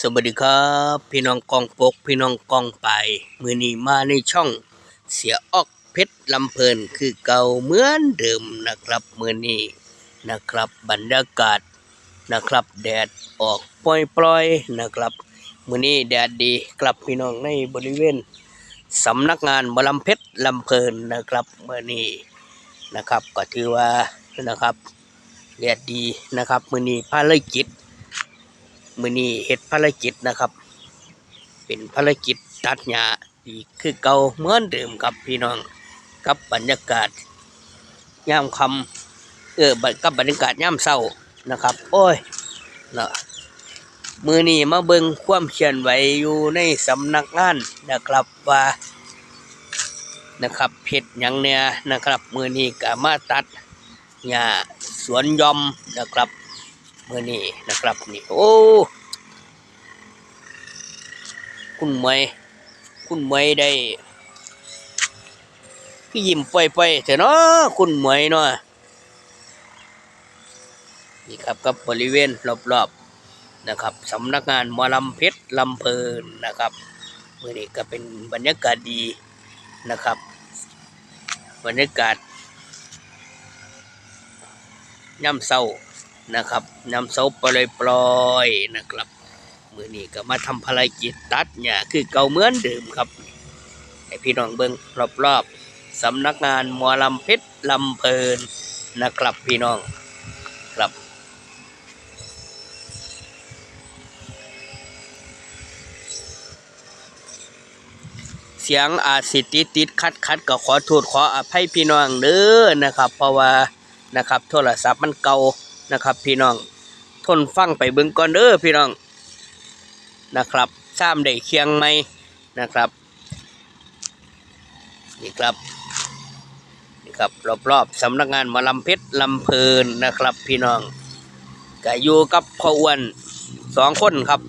สวัสดีครับ พี่น้องกองปก พี่น้องกองไป มือนี้มาในช่องเสียออกเพชรลำเพลินคือเก่าเหมือนเดิมนะครับ มือนี้นะครับบรรยากาศนะครับ แดดออกปล่อยๆนะครับ มือนี้แดดดีกลับพี่น้องในบริเวณสำนักงานบลำเพชรลำเพลินนะครับมือนี้นะครับก็ถือว่านะครับแดดดีนะครับมือนี้ภารกิจ มือนี้เฮ็ดภารกิจนะครับ เป็นภารกิจตัดหญ้าอีกคือเก่าเหมือนเดิมครับพี่น้องกับบรรยากาศยามคำเออบกับบรรยากาศยามเช้านะครับ โอ้ยเนาะมือนี้มาเบิ่งความเคลื่อนไหวอยู่ในสำนักงานนะครับว่านะครับเพชรยังเนี่ยนะครับ มือนี้ก็มาตัดหญ้าสวนยอมนะครับ เมื่อนี้นะครับนี่โอ้คุณเมยคุณเมยได้พี่ยิ้มไปไปเถอะเนาะคุณเมยเนาะนี่ครับกับบริเวณรอบๆนะครับสำนักงานมอลำเพชรลำเพลินนะครับเมื่อนี้ก็เป็นบรรยากาศดีนะครับ บรรยากาศย่ำเศร้า นะครับนำเสาปล่อยปล่อยนะครับ มือนี้ก็มาทำภารกิจตัดเนี่ยคือเก่าเหมือนเดิมครับให้พี่น้องเบิ้งรอบๆสำนักงานมอลำเพชรลำเพลินนะครับพี่น้องครับเสียงอาจสิติดติดคัดคัดก็ขอโทษขออภัยพี่น้องเด้อนะครับ เพราะว่านะครับ โทรศัพท์มันเก่า นะครับ พี่น้องทนฟังไปเบิ่งก่อนเด้อพี่น้องนะครับซ้ำได้เคียงไหมนะครับนี่ครับนี่ครับรอบๆสำนักงานมาลำเพชรลำเพลินนะครับ พี่น้องก็อยู่กับพ่ออ้วนสองคนครับ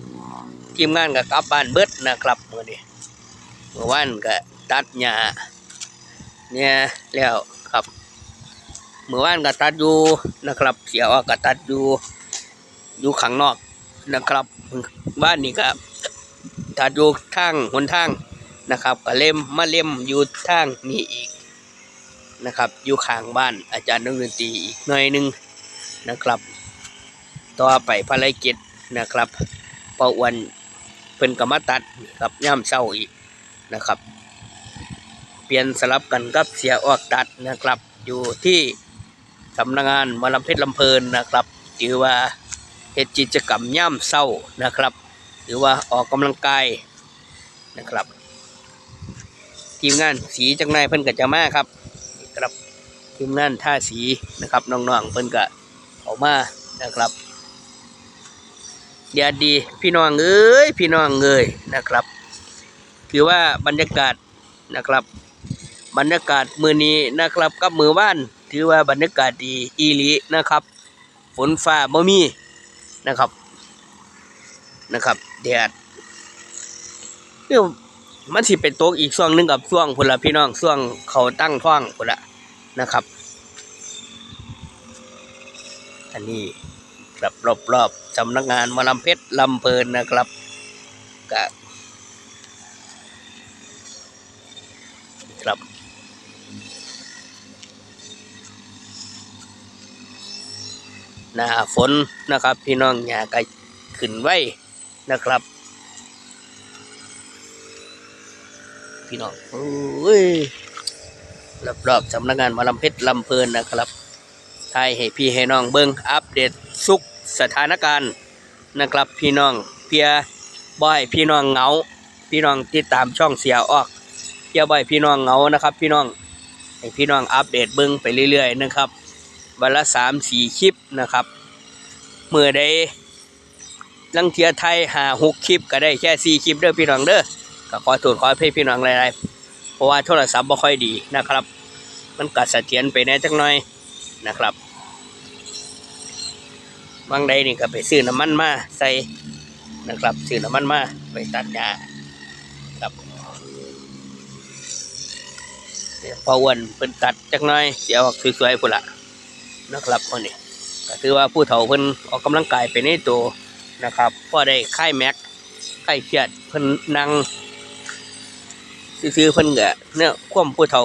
ทีมงานกับกลับบ้านเบิดนะครับเมื่อนี้เมื่อวานก็ตัดหญ้าเนี่ยแล้วครับ เมื่อวานก็ตัดอยู่นะครับ เสียออกก็ตัดอยู่อยู่ข้างนอกนะครับ บ้านนี้ก็ตัดอยู่ทางหนทางนะครับ ก็เล่มมาเล่มอยู่ทางนี้อีกนะครับ อยู่ข้างบ้านอาจารย์นักดนตรีอีกหน่อยหนึงนะครับ ต่อไปภารกิจนะครับเป่าอวันเพิ่นก็มตัดครับย่ามเศร้าอีกนะครับ เปลี่ยนสลับกันกับเสียออกตัดนะครับ อยู่ที่ สำนักงานมาลำเพชรลำเพลินนะครับถือว่าเฮ็ดกิจกรรมย่ำเศร้านะครับ หรือว่าออกกำลังกายนะครับ ทีมงานสีจังนายเพิ่นก็จะมาครับนะครับทีมงานท่าสีนะครับน้องๆเพิ่นก็ออกมานะครับเดียดีพี่น้องเอ้ยพี่น้องเอ้ยนะครับ ถือว่าบรรยากาศนะครับ บรรยากาศมือนี้นะครับกับมือว่าน ถือว่าบรรยากาศดีอีหลีนะครับ ฝนฟ้าบ่มีนะครับ นะครับแดดเดี๋ยมันสิเป็นตกอีกช่วงหนึงกับช่วงพุ่นละพี่น้องช่วงเขาตั้งท้องพุ่นละนะครับ อันนี้ครับรอบๆสำนักงานมาลำเพชรลำเพลินนะครับก็ครับ หน้าฝนนะครับ พี่น้องอย่าก็ขึ้นไว้นะครับ พี่น้องโอ้ยรอบๆสำนักงานมาลำเพชรลำเพลินนะครับไทยให้พี่ให้น้องเบิ้งอัปเดตสุขสถานการณ์นะครับ พี่น้องเพียบ่อยพี่น้องเหงา พี่น้องติดตามช่องเสียออกเพียบ่อยพี่น้องเหงานะครับ พี่น้องให้พี่น้องอัปเดตเบิ้งไปเรื่อยๆนะครับ วันละสามสี่คลิปนะครับเมื่อใดลังเทียไทยหาหกคลิปก็ได้แค่สี่คลิปเด้อพี่น้องเด้อก็ขอโทษขออภัยพี่น้องหลายๆเพราะว่าโทรศัพท์บ่ค่อยดีนะครับ มันกัดเสถียรไปแหน่จักหน่อยนะครับบางใดนี่ก็ไปซื้อน้ำมันมาใส่นะครับซื้อน้ำมันมาไปตัดหญ้าครับพออ้วนเพิ่นตัดจักหน่อยเดี๋ยวออกสวยๆพุ่นละ นะครับคนนี้ก็ถือว่าผู้เฒ่าเพิ่นออกกำลังกายไปในตัวนะครับพอได้ค่ายแม็กไอ้เกียดเพิ่นนั่งซื่อเพิ่นก็เนี่ยควมผู้เฒ่า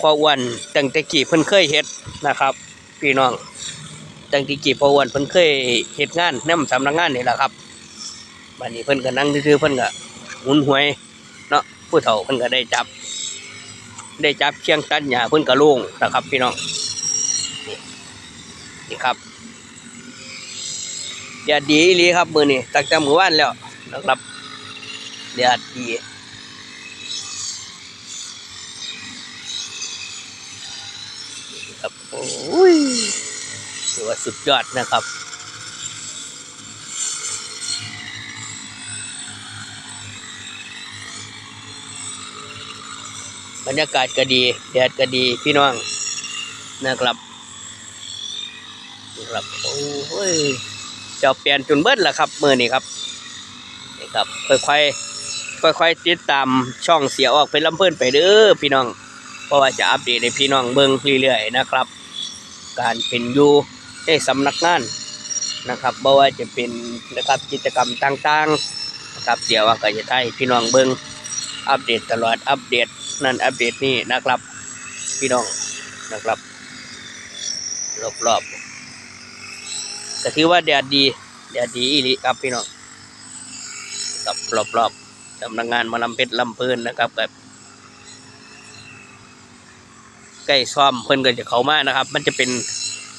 พออ้วนตั้งแต่กี้เพิ่นเคยเฮ็ดนะครับพี่น้องตั้งแต่กี้พออ้วนเพิ่นเคยเฮ็ดงานนำสำนักงานนี่แหละครับบัดนี้เพิ่นก็นั่งซื่อเพิ่นก็หมุนหวยเนาะผู้เฒ่าเพิ่นก็ได้จับ ได้จับเชียงตัดหญ้าเพิ่นก็โล่งนะครับ พี่น้อง นี่ครับแดดดีอีหลีครับมือนี้ตั้งแต่มื้อวานแล้วนะครับแดดดีครับโอ้ยถือว่าสุดยอดนะครับบรรยากาศก็ดีแดดก็ดีพี่น้องนะครับ ครับโอ้ยจ้าเปลี่ยนจนเบิดแล้วครับมือนี้ครับนี่ครับค่อยๆค่อยๆติดตามช่องเสียออกเป็นลำเพิ่นไปเด้อพี่น้อง เพราะว่าจะอัปเดตให้พี่น้องเบิ่งเรื่อยๆนะครับ การเป็นอยู่ในสำนักงานนะครับบ่ว่าจะเป็นนะครับกิจกรรมต่างๆนะครับเสียว่าก็จะให้พี่น้องเบิ่งอัปเดตตลอดอัปเดตนั่นอัปเดตนี่นะครับ พี่น้องนะครับ รอบๆ ก็ถือว่าแดดดี แดดดีอีหลีครับพี่น้องกับรอบๆสำนักงานมาลำเพชรลำเพลินนะครับกับใกล้ซ่อมเพิ่นก็จะเข้ามานะครับ มันจะเป็น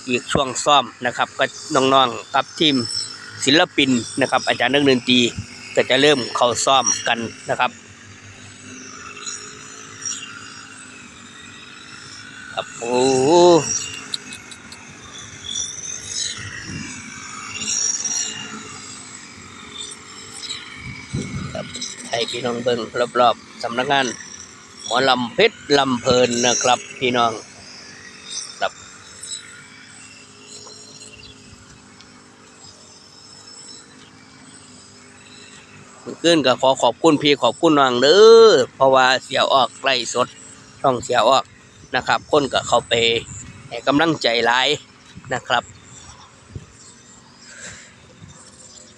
อีกช่วงซ่อมนะครับ ก็น้องๆกับทีมศิลปินนะครับ อาจารย์นักดนตรีก็จะเริ่มเข้าซ่อมกันนะครับครับโอ้ครับให้ พี่น้องเบิ่งรอบๆสำนักงานหมอลำเพชรลำเพลินนะครับ พี่น้องครับขึ้นก็ขอขอบคุณพี่ขอบคุณน้องเด้อเพราะว่าเสียออกไล่สดต้องเสียออกนะครับคนก็เข้าไปให้กำลังใจหลายนะครับ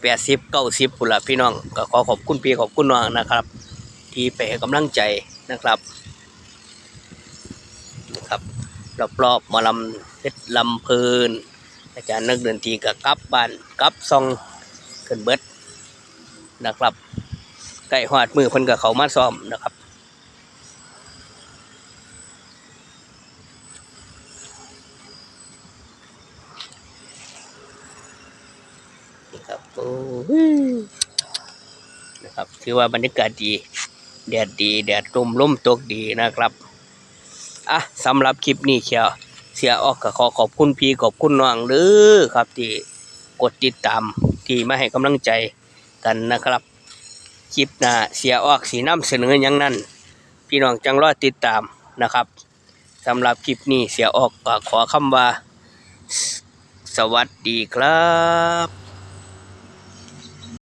แปดสิบเก้าสิบพุ่นละพี่น้องก็ขอขอบคุณพี่ขอบคุณน้องนะครับ ที่ไปให้กำลังใจนะครับนะครับรอบๆหมาลำเพชรลำเพลินอาจารย์นักเดินทีกับกับบ้านกับซองขึ้นเบิดนะครับใกล้หอดมือเพิ่นกับเขามาซ้อมนะครับ ครับโอ้นะครับถือว่าบรรยากาศดีแดดดีแดดร่มลมตกดีนะครับอะสำหรับคลิปนี้เชียวเสียออกก็ขอขอบคุณพี่ขอบคุณน้องเด้อครับที่กดติดตามที่มาให้กำลังใจกันนะครับ คลิปหน้าเสียออกสีน้ำเสนออย่างนั้น พี่น้องจังรอติดตามนะครับสำหรับคลิปนี้เสียออกก็ขอคำว่า สวัสดีครับ